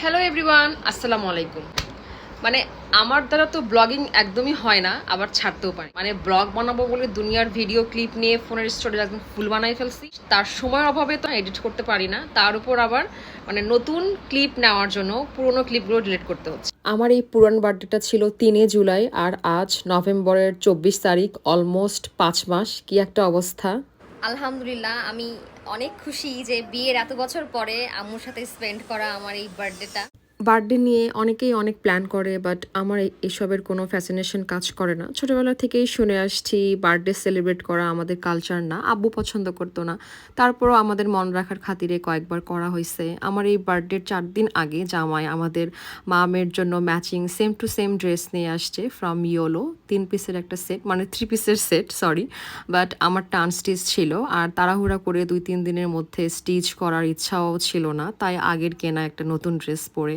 Hello everyone আসসালামু আলাইকুম। মানে আমার দ্বারা তো ব্লগিং একদমই হয় না, আবার ছাড়তেও পারি। মানে ব্লগ বানাবো বলে দুনিয়ার ভিডিও ক্লিপ নিয়ে ফোনের স্টোরেজ একদম ফুল বানাই ফেলছি। তার সময়ের অভাবে তো এডিট করতে পারি না, তার উপর আবার মানে নতুন ক্লিপ নেওয়ার জন্য পুরোনো ক্লিপগুলো ডিলিট করতে হচ্ছে। আমার এই পুরান বার্থডেটা ছিল তিনে জুলাই, আর আজ নভেম্বরের চব্বিশ তারিখ অলমোস্ট পাঁচ মাস। কি একটা অবস্থা। আলহামদুলিল্লাহ, আমি অনেক খুশি যে বিয়ের এত বছর পরে আম্মুর সাথে স্পেন্ড করা আমার এই বার্থডেটা বার্থডে নিয়ে অনেকেই অনেক প্ল্যান করে বাট আমার এসবের কোনো ফ্যাসিনেশন কাজ করে না। ছোটোবেলা থেকেই শুনে আসছি, বার্থডে সেলিব্রেট করা আমাদের কালচার না। আব্বু পছন্দ করতো না। তারপরও আমাদের মন রাখার খাতিরে কয়েকবার করা হয়েছে আমার এই বার্থডের চার দিন আগে জামাই আমাদের মামের জন্য matching same to same dress নিয়ে আসছে ফ্রম ইয়োলো তিন পিসের একটা সেট মানে থ্রি পিসের সেট সরি বাট আমার টান স্টিচ ছিল আর তাড়াহুড়া করে দুই, তিন দিনের মধ্যে স্টিচ করার ইচ্ছাও ছিল না। তাই আগের কেনা একটা নতুন ড্রেস পরে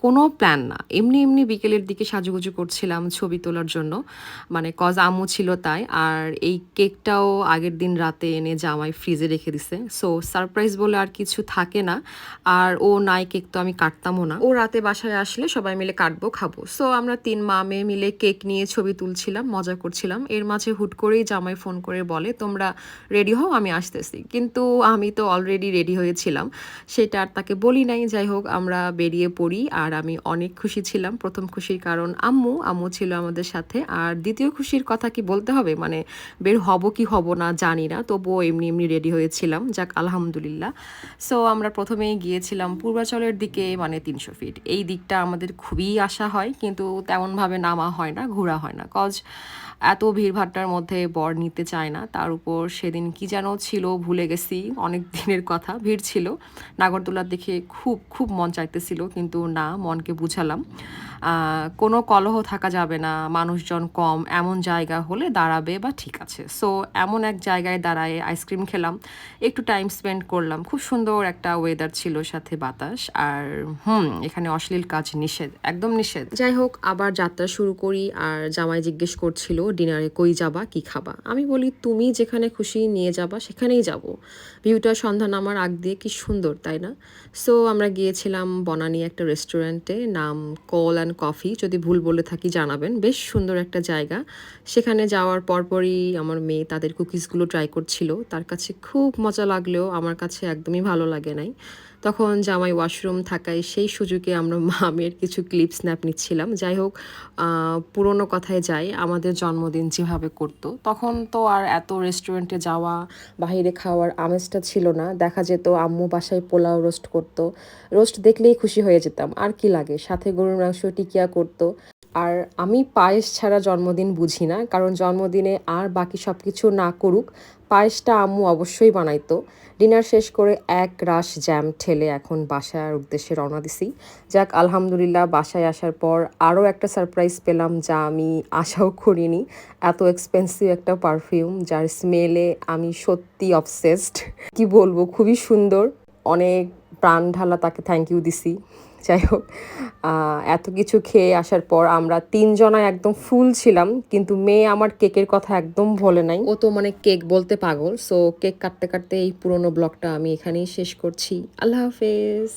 কোনো প্ল্যান না। এমনি এমনি বিকেলের দিকে সাজুগুজু করছিলাম ছবি তোলার জন্য। মানে কজ আম্মু ছিল তাই। আর এই কেকটাও আগের দিন রাতে এনে জামাই ফ্রিজে রেখে দিছে। সো সারপ্রাইজ বলে আর কিছু থাকে না। আর ও নাই, কেক তো আমি কাটতামও না। ও রাতে বাসায় আসলে সবাই মিলে কাটবো, খাব। সো আমরা তিন মা মেয়ে মিলে কেক নিয়ে ছবি তুলছিলাম, মজা করছিলাম। এর মাঝে হুট করেই জামাই ফোন করে বলে, তোমরা রেডি হও, আমি আসতেছি। কিন্তু আমি তো অলরেডি রেডি হয়েছিলাম। সেটা আর তাকে বলি নাই। যাই হোক, আমরা বেরিয়ে পড়ি। আর আমি অনেক খুশি ছিলাম। প্রথম খুশির কারণ আম্মু আম্মু ছিল আমাদের সাথে। আর দ্বিতীয় খুশির কথা কি বলতে হবে? মানে বের হব কি হব না জানি না। তবুও এমনি এমনি রেডি হয়েছিলাম। যাক, আলহামদুলিল্লাহ। সো আমরা প্রথমেই গিয়েছিলাম পূর্বাচলের দিকে মানে তিনশো ফিট এই দিকটা আমাদের খুবই আশা হয়। কিন্তু তেমনভাবে নামা হয় না, ঘোরা হয় না। কজ এত ভিড়ভাট্টার মধ্যে বর নিতে চায় না। তার উপর সেদিন কি যেন ছিল ভুলে গেছি, অনেক দিনের কথা, ভিড় ছিল। নাগরদোলার দেখে খুব খুব মন চাইতেছিল, কিন্তু না, মনকে বুঝালাম। কোনো কলহ থাকা যাবে না, মানুষজন কম, এমন জায়গা হলে দাঁড়াবে বা ঠিক আছে। সো এমন এক জায়গায় দাঁড়ায় আইসক্রিম খেলাম, একটু টাইম স্পেন্ড করলাম। খুব সুন্দর একটা ওয়েদার ছিল সাথে বাতাস, আর হুম, এখানে অশ্লীল কাজ নিষেধ, একদম নিষেধ। যাই হোক, আবার যাত্রা শুরু করি, আর জামাই জিজ্ঞেস করছিল ডিনারে কই যাবা, কি খাবা? আমি বলি, তুমি যেখানে খুশি নিয়ে যাবা, সেখানেই যাব। ভিউটা সন্ধ্যা নামার আগ দিয়ে কি সুন্দর, তাই না? সো আমরা গিয়েছিলাম বনানী একটা রেস্টুরেন্টে নাম কল অ্যান্ড কফি যদি ভুল বলে থাকি জানাবেন। বেশ সুন্দর একটা জায়গা। সেখানে যাওয়ার পরপরই আমার মেয়ে তাদের কুকিজগুলো ট্রাই করছিল। তার কাছে খুব মজা লাগলেও আমার কাছে একদমই ভালো লাগে নাই। তখন জামাই ওয়াশরুম থাকায় সেই সুযোগে আমরা মামের কিছু ক্লিপ স্ন্যাপ নিচ্ছিলাম। যাই হোক পুরোনো কথায় যাই, আমাদের জন্মদিন যেভাবে করতো, তখন তো আর এত রেস্টুরেন্টে যাওয়া বাইরে খাওয়ার আমেজটা ছিল না। দেখা যেত আম্মু বাসায় পোলাও রোস্ট করতো। রোস্ট দেখলেই খুশি হয়ে যেতাম। আর কি লাগে? সাথে গরুর মাংস টিকিয়া করতো। আর আমি পায়েস ছাড়া জন্মদিন বুঝি না, কারণ জন্মদিনে আর বাকি সব কিছু না করুক, পায়েসটা আম্মু অবশ্যই বানাইতো। ডিনার শেষ করে এক রাশ জ্যাম ঠেলে এখন বাসার উদ্দেশ্যে রওনা দিছি। যাক, আলহামদুলিল্লাহ, বাসায় আসার পর আরও একটা সারপ্রাইজ পেলাম যা আমি আশাও করিনি। এত এক্সপেন্সিভ একটা পারফিউম যার স্মেলে আমি সত্যি অবসেসড কি বলব, খুবই সুন্দর। অনেক প্রাণ ঢালা তাকে থ্যাংক ইউ দিছি। যাই হোক এত কিছু খেয়ে আসার পর আমরা তিনজনায় একদম ফুল ছিলাম, কিন্তু মেয়ে আমার কেকের কথা একদম ভোলে নাই। ও তো মানে কেক বলতে পাগল সো কেক কাটতে কাটতে এই পুরনো ব্লগটা আমি এখানেই শেষ করছি। আল্লাহ হাফেজ।